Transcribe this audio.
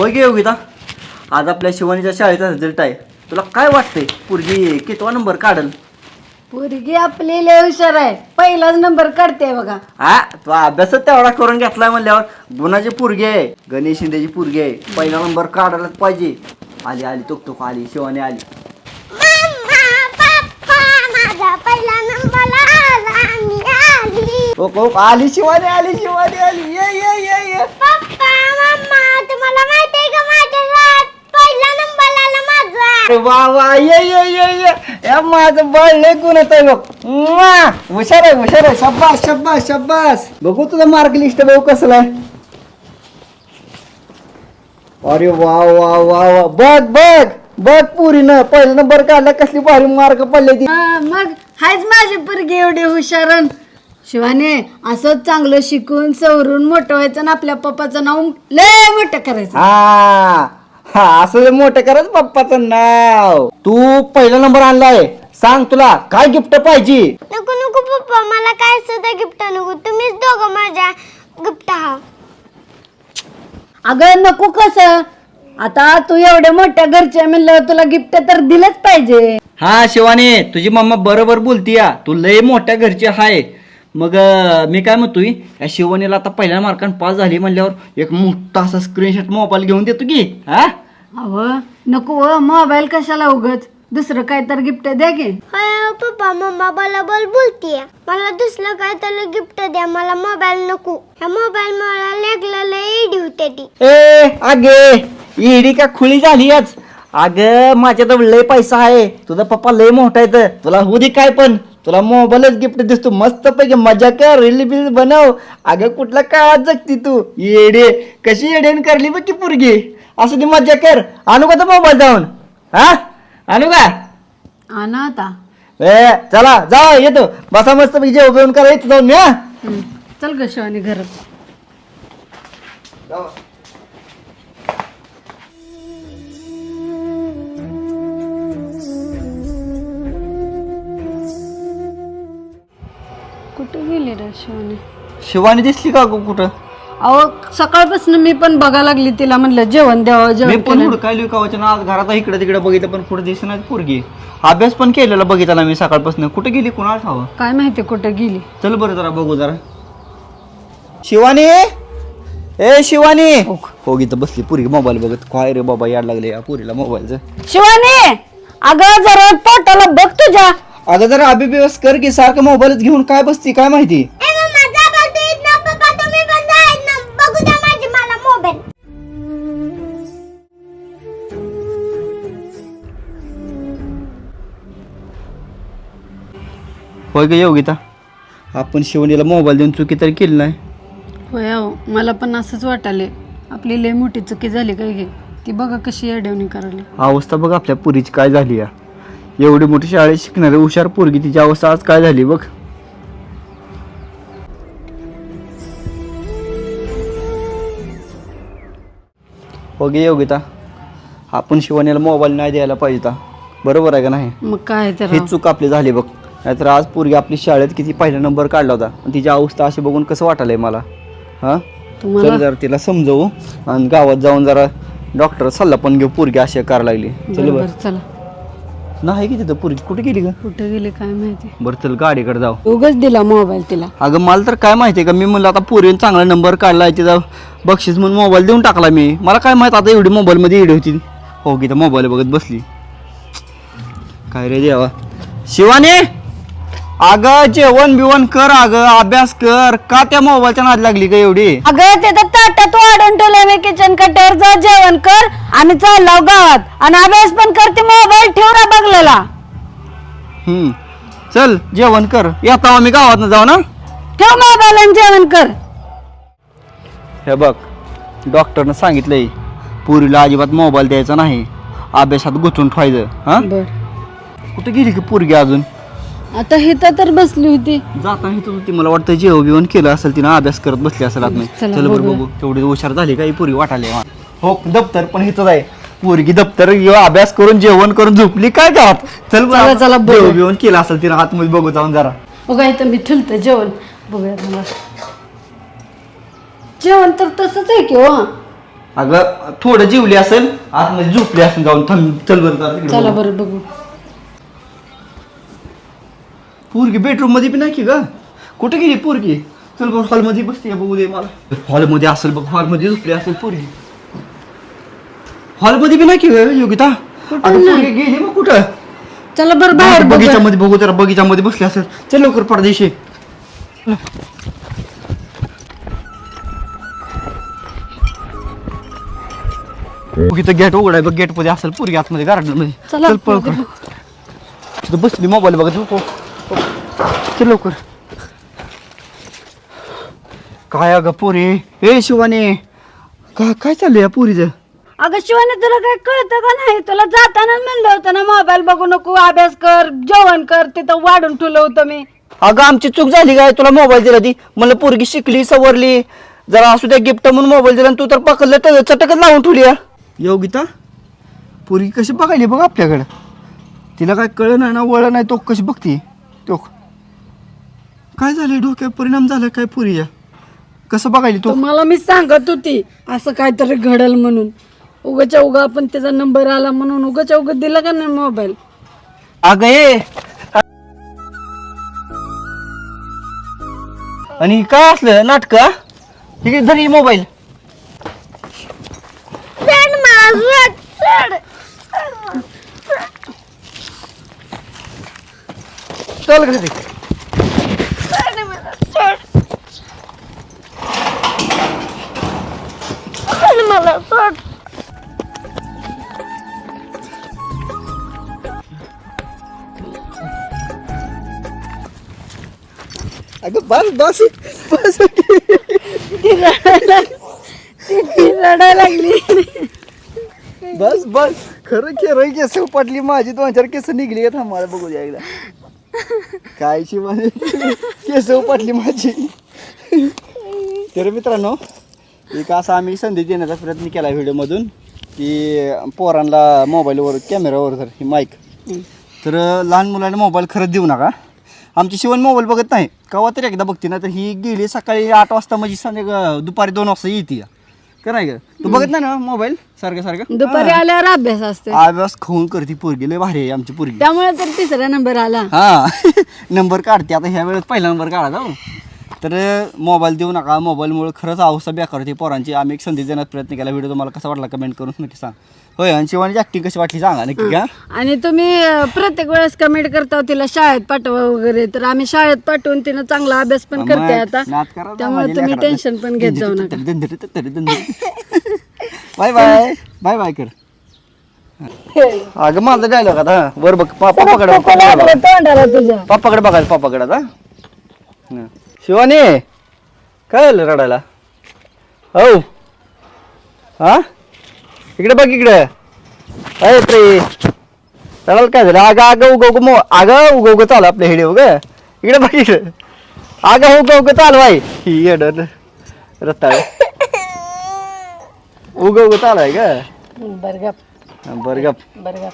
होय गे योगिता? आज आपल्या शिवानीच्या शाळेचा रिझल्ट आहे. तुला काय वाटतंय? पुरगी कितवा नंबर काढल? पोरगी आपली लय हुशार आहे. पहिलाच नंबर काढते बघा. हा तू अभ्यासच तेवढा करून घेतलाय म्हणल्यावर गुणाची पुरगी आहे गणेश शिंदेची पुरगी आहे. पहिला नंबर काढायलाच पाहिजे. आली आली तुक तुक आली शिवानी आली. माझा पहिला नंबर आला मी आली. ओ ओ आली शिवानी आली शिवानी आली. ये ये ये ये. अरे वा वा ये ये ये ये. या माझं बळ लय गुणत आहे बघ म्वा! हुशार आहे हुशार आहे. शब्बास शब्बास शब्बास बघू तुझं मार्क लिस्ट बघू कसलं आहे. अरे वा वा वा वा. बघ बघ. बघ पुरीनं. पहिला नंबर काढला कसली भारी मार्क पडले ती. हा, मग हायच माझी पोरगी एवढी हुशारन. शिवाने असंच चांगलं शिकून सवरून मोठं व्हायचं ना आपल्या पप्पाचं नाव लय मोठं करायचं. हा. हा असं मोठं करत पप्पाचं नाव. तू पहिला नंबर आणलाय. सांग तुला काय गिफ्ट पाहिजे? नको नको पप्पा मला काय सुद्धा गिफ्ट नको. तुम्हीच दोघं माझ्या गिफ्ट आहात. अगं नको कसं? आता तू एवढ्या मोठ्या घरच्या म्हणलं तुला गिफ्ट तर दिलंच पाहिजे. हा शिवानी तुझी मम्मा बरोबर बोलती या तू लय मोठ्या घरची आहे मग मी काय म्हणतोय या शिवानीला आता पहिल्या मार्काने पास झाली म्हणल्यावर एक मोठा असा स्क्रीनशॉट मोबाईल घेऊन देतो की हा? अव नको व मोबाईल कशाला उगच? दुसरं काय तर गिफ्ट द्या की. होय पप्पा मम्मा बरोबर बोलतीये. मला दुसरं काय तर गिफ्ट द्या मला मोबाईल नको. ह्या मोबाईल मला लागलेलं एडी होते ती. ए अगे इडी का खुळी झाली आज? अगं माझ्याजवळ लय पैसा आहे. तुझा पप्पा लय मोठा आहे तर. तुला होऊ दे काय पण. तुला मोबाईलच गिफ्ट दिसतो. मस्त पैकी मजा कर. रील बिल बनव. अगं कुठल्या काळात जगती तू? येडे. कशी येडेन करली बघ की पोरगी. असं ती मजा कर. आणू का तो मोबाईल जाऊन? हा? आणू का? आणा आता. ए चला जा येतो. बसा मस्त पैकी जेवण बिवण करा येतो जाऊन या हं, चल ग शिवानी घरात. कुठे गेली शिवानी. शिवानी दिसली का गं कुठं? अहो सकाळपासून मी पण बघा लागली तिला म्हणलं जेवण द्यावं मी जेवण पण केलं. हुडकायली कावाच्या आज घरात इकडे तिकडे बघितलं पण कुठे दिसणार पोरगी. अभ्यास पण केलेला बघितला मी सकाळपासून. कुठे गेली कुणाला ठाव? काय माहिती कुठे गेली. चल बरं जरा बघू जरा. शिवानी? ए शिवानी! हो इथं बसली पुरी मोबाईल बघत. काय रे बाबा याड लागले या पुरीला मोबाईलचं. शिवानी! अगं जरा पोटाला बघ तुझ्या. अगं जरा अभिव्यवस कर की सारखं मोबाईलच घेऊन काय बसती काय माहिती? ए मम्मा जा बोलतो येत ना पप्पा तुम्ही पण जा येत ना बघू द्या माझी मला मोबाईल होय ग योगिता आपण शिवणीला मोबाईल देऊन चुकी तरी केली नाही. होय अहो मला पण असंच वाटाले आपली लय मोठी चुकी झाली काय घे ती बघा कशी अडवणी करायली. अवस्था बघ आपल्या पुरीची काय झाली या. एवढी मोठी शाळेत शिकणारी हुशार पोरगी तिची अवस्था आज काय झाली बघ. हो गे योगिता आपण शिवानीला मोबाईल नाही द्यायला पाहिजे होता. बरोबर आहे का नाही? मग काय तर? ही चूक आपली झाली बघ. नाहीतर आज पोरगी आपली शाळेत किती पहिला नंबर काढला होता. आणि तिची अवस्था अशी बघून कसं वाटायलंय मला? हा? तुम्हाला? चल जरा तिला समजवू. आणि गावात जाऊन जरा डॉक्टर सल्ला पण घेऊ. पोरगी अशी करायला लागली. चल बरोबर बरं चला. नाही की तिथं पोरगी कुठे गेली ग? कुठे गेले काय माहिती? बरं चल गाडीकडे जाऊ. उगच दिला मोबाईल तिला. अगं मला तर काय माहिती का मी म्हणलं आता पोरीने चांगला नंबर काढलाय तिचा बक्षीस म्हणून मोबाईल देऊन टाकला मी. मला काय माहीत आता एवढी मोबाईलमध्ये एवढी होती. हो की तर मोबाईल बघत बसली. काय रे देवा? शिवानी! अगं जेवण बिवण कर अगं अभ्यास कर. का त्या मोबाईलच्या नाद लागली का एवढी? अगं ते तर ताटात वाढून ठेवलंय मी किचन कट्यावर जा जेवण कर. आणि चाललाव गावात आणि अभ्यास पण करते मोबाईल ठेवला बघलेला हम्म. चल जेवण कर. येता आम्ही गावात जाऊ ना? ठेव मोबाईल आणि जेवण कर. हे बघ डॉक्टरनं सांगितलंय पुरीला अजिबात मोबाईल द्यायचा नाही. अभ्यासात गुंतून ठेवायचं हा? बर. कुठे गेली की पोरगी अजून? आता हिथं तर बसली होती. जाताना इथं होती मला वाटतं जेव बिवण केलं असेल तिनं अभ्यास करत बसली असेल आत चला, चल बरं बघू. बघू. तेवढी हुशार झाली का ही पोरगी वाटायला मला. हो दप्तर पण इथंच आहे. पोरगी दप्तर अभ्यास करून जेवण करून झोपली काय करत चल बरं चला, चला, बघू. जेव बिवण केलं असेल तिनं आतमध्ये बघू जाऊन जरा. बघा इथं मी ठुलतं जेवण. बघूया मला जेवण तर तसंच आहे की हो. अगं थोडं जीवली असेल आतमध्ये झोपली असेल जाऊन. थांब चल बरं जरा तिकडे चला बघू. बरं बघू. पोरगी बेडरूममध्ये बी नाही की ग? कुठे गेली पोरगी? चल बरं हॉलमध्ये बसते बघू दे मला. हॉलमध्ये असेल बघ हॉलमध्ये झोपली असेल पोरगी. हॉलमध्ये बी नाही की ग योगिता? अगं पोरगी गेली मग कुठं? चला बरं बाहेर बघू बगीच्यामध्ये बघू जरा बगीच्यामध्ये बसली असेल. चल लवकर परदेशी. इथं गेट उघड आहे बघ गेटमध्ये असेल पोरगी आतमध्ये गार्डनमध्ये. चला, चल पळ बघू. तिथं बसली मोबाईल बघत हो, हो. चल लवकर. काय अगं पोरी? ए शिवाने. का काय चाललंय या पोरीचं? अगं शिवाने तुला काय कळतं का नाही? तुला जाताना म्हणलं होतं ना मोबाईल बघू नको अभ्यास कर जेवण कर तिथं वाढून ठेवलं होतं मी. अगं आमची चूक झाली काय? तुला मोबाईल दिला ती? मला पोरगी शिकली सवरली. जरा असू द्या गिफ्ट म्हणून मोबाईल दिला आणि तू तर पकडलं तर चटकच लावून ठेवली या योगिता पोरगी कशी बघायली बघ आपल्याकडं. तिला काय कळ नाही ना वळ नाही तो कशी बघती? तो काय झाले डोक्यावर परिणाम झाला काय पुरीच्या कसं बघायली तो? तुम्हाला मी सांगत होती असं काहीतरी घडल म्हणून. उगाच्या उगा आपण त्याचा नंबर आला म्हणून उगाच्या उगा दिला का नाही मोबाईल अगं ये. आणि काय असलं? नाटक ठीक आहे धरी मोबाईल चढ. चल घरी. मला अगं बस बस. बस. रडायला लागली. बस बस. खरं खरं केस पटली माझी दोन चार केस निघली का थांब बघू द्या एकदा. काय शिवाने केस पटली माझी. तर मित्रांनो एक असा आम्ही संधी देण्याचा प्रयत्न केला व्हिडिओमधून की पोरांना मोबाईलवर कॅमेरावर तर ही माईक तर लहान मुलांना मोबाईल खरंच देऊ नका. आमची शिवण मोबाईल बघत नाही. केव्हा तरी एकदा बघते ना तर ही गेली सकाळी आठ वाजता म्हणजे संध्या दुपारी दोन वाजता येते. का नाही का तू बघत नाही ना मोबाईल सारखं सारखं? दुपारी आल्यावर अभ्यास असते अभ्यास खाऊन करते पोरगी लय भारी आहे आमची पोरगी. त्यामुळे तर तिसरा नंबर आला. हा. नंबर काढते आता ह्या वेळेस पहिला नंबर काढा जाऊ. तर मोबाईल देऊ नका. मोबाईलमुळे खरंच अवस्था बेकार होती पोरांची. आम्ही एक संधी देण्याचा प्रयत्न केला. व्हिडिओ तुम्हाला कसा वाटला कमेंट करून नक्की सांग. होय आणि शिवानी ऍक्टिंग कशी वाटली सांगा नक्की का आणि तुम्ही अं, प्रत्येक वेळेस कमेंट करता तिला शाळेत पाठवा वगैरे. तर आम्ही शाळेत पाठवून तिनं चांगला अभ्यास पण करते आता. त्यामुळे तुम्ही टेन्शन पण घेत जाऊ नका. Bye bye. बाय बाय कर. अगं माझा डायलॉग आता वर बघ पापाकडे तोंडाला तुझ्या पापाकडे बघायला पापाकडे आता. हं. शिवानी काय झालं रडायला? हो हा? इकडे बघ इकडे. अरे प्रे. रडायला काय झालं? अगं अगं उग उग मो अगं उग उग चालू आपल्या हेडे उग इकडे बघ इकडे. अगं उग उग चालू आहे. ही येड रताळ. उग उग चालू आहे का बरं गप. बरं गप. बरं गप.